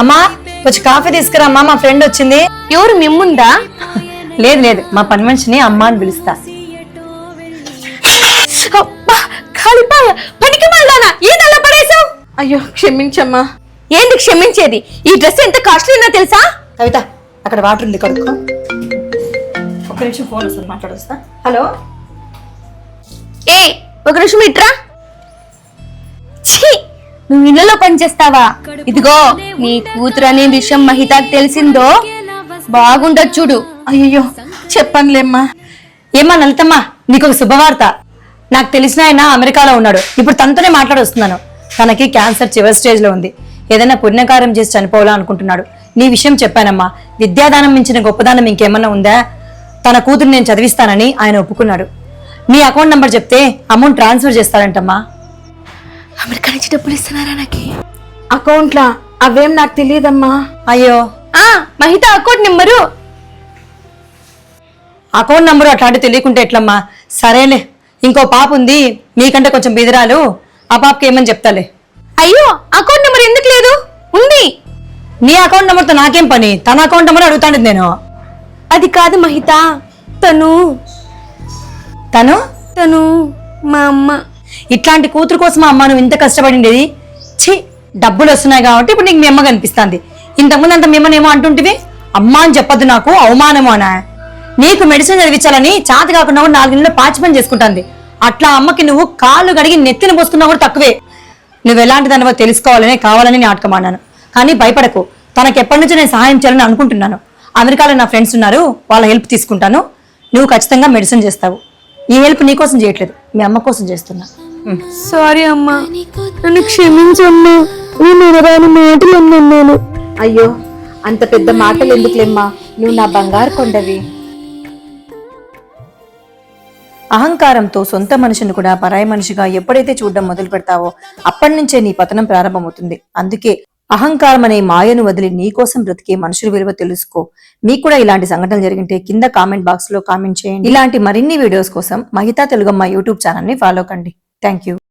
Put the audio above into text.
అమ్మా కొంచెం కాఫీ తీసుకురా అమ్మా మా ఫ్రెండ్ వచ్చింది. ఎవరు మిమ్ముందా? లేదు లేదు మా పని మనిషిని అమ్మ అని పిలుస్తా. అబ్బా కాలిపాయ పనికి మళ్ళానా ఏం అలా అయ్యో క్షమించమ్మా. ఏంది క్షమించేది? ఈ డ్రెస్ ఎంత కాస్ట్లీనో తెలుసా? కవిత అక్కడ వాటర్ ఉంది కడుక్కో. ఒక నిమిషం ఫోన్ వస్తుంది మాట్లాడొస్తా. హలో? ఏ ఒక నిమిషం ఇట్రా. నువ్వు ఇళ్ళలో పనిచేస్తావా? ఇదిగో నీ కూతురు అనే విషయం మహితాకు తెలిసిందో? బాగుండదు చూడు. అయ్యో చెప్పనులేమ్మా. ఏమ్మా లలితమ్మా నీకు ఒక శుభవార్త. నాకు తెలిసిన ఆయన అమెరికాలో ఉన్నాడు. ఇప్పుడు తనతోనే మాట్లాడొస్తున్నాను. తనకి క్యాన్సర్ చివరి స్టేజ్లో ఉంది. ఏదైనా పుణ్యకార్యం చేసి చనిపోవాలా అనుకుంటున్నాడు. నీ విషయం చెప్పానమ్మా. విద్యాదానం మించిన గొప్పదానం ఇంకేమన్నా ఉందా? తన కూతురు నేను చదివిస్తానని ఆయన ఒప్పుకున్నాడు. నీ అకౌంట్ నంబర్ చెప్తే అమౌంట్ ట్రాన్స్ఫర్ చేస్తారంటమ్మా. అమెరికా నుంచి డబ్బులు ఇస్తున్నారా నాకు? అకౌంట్లా? అవేం నాకు తెలియదమ్మా. అయ్యో. ఆ Mahitha account number. Account number అట్లాంటి తెలియకుంటే ఎట్లమ్మా? సరేలే ఇంకో పాప ఉంది మీకంటే కొంచెం బిదిరాలు ఆ పాపకి ఏమని చెప్తాలే? అయ్యో అకౌంట్ నెంబర్ ఎందుకు లేదు? ఉంది. నీ అకౌంట్ నెంబర్తో నాకేం పని? తన అకౌంట్ నెంబర్ అడుగుతాండి నేను. అది కాదు మహిత తను. తను? తను మా అమ్మ. ఇట్లాంటి కూతురు కోసం అమ్మ నువ్వు ఇంత కష్టపడిండేది? ఛీ డబ్బులు వస్తున్నాయి కాబట్టి ఇప్పుడు నీకు మీ అమ్మ కనిపిస్తుంది. ఇంతకుముందు అంత మిమ్మల్ని అంటుంటివి? అమ్మ అని చెప్పొద్దు నాకు అవమానము అనా. నీకు మెడిసిన్ చదివించాలని చాత కాకుండా కూడా నాలుగు నెలలు పాచి పని చేసుకుంటుంది. అట్లా అమ్మకి నువ్వు కాళ్ళు గడిగి నెత్తిన పోసుకున్నా కూడా తక్కువే. నువ్వు ఎలాంటి దానివో తెలుసుకోవాలనే కావాలని నాటకం అన్నాను కానీ భయపడకు తనకి ఎప్పటి నుంచో నేను సహాయం చేయాలని అనుకుంటున్నాను. అమెరికాలో నా ఫ్రెండ్స్ ఉన్నారు వాళ్ళ హెల్ప్ తీసుకుంటాను. నువ్వు ఖచ్చితంగా మెడిసిన్ చేస్తావు. ఈ హెల్ప్ నీ కోసం చేయట్లేదు మీ అమ్మ కోసం చేస్తున్నా. సారీ అమ్మా. నన్ను క్షమించమ్మా. నేను ఎనరాని మాటలు అన్నాను. అయ్యో అంత పెద్ద మాటలు ఎందుకులేమ్మా నువ్వు నా బంగారు కొండవి. అహంకారంతో సొంత మనిషిని కూడా పరాయి మనిషిగా ఎప్పుడైతే చూడడం మొదలు పెడతావో అప్పటి నుంచే నీ పతనం ప్రారంభమవుతుంది. అందుకే అహంకారం అనే మాయను వదిలి నీ కోసం బ్రతికే మనుషుల విలువ తెలుసుకో. మీకు కూడా ఇలాంటి సంఘటనలు జరిగింటే కింద కామెంట్ బాక్స్లో కామెంట్ చేయండి. ఇలాంటి మరిన్ని వీడియోస్ కోసం మహితా తెలుగమ్మ యూట్యూబ్ ఛానల్ని ఫాలో కండి. Thank you.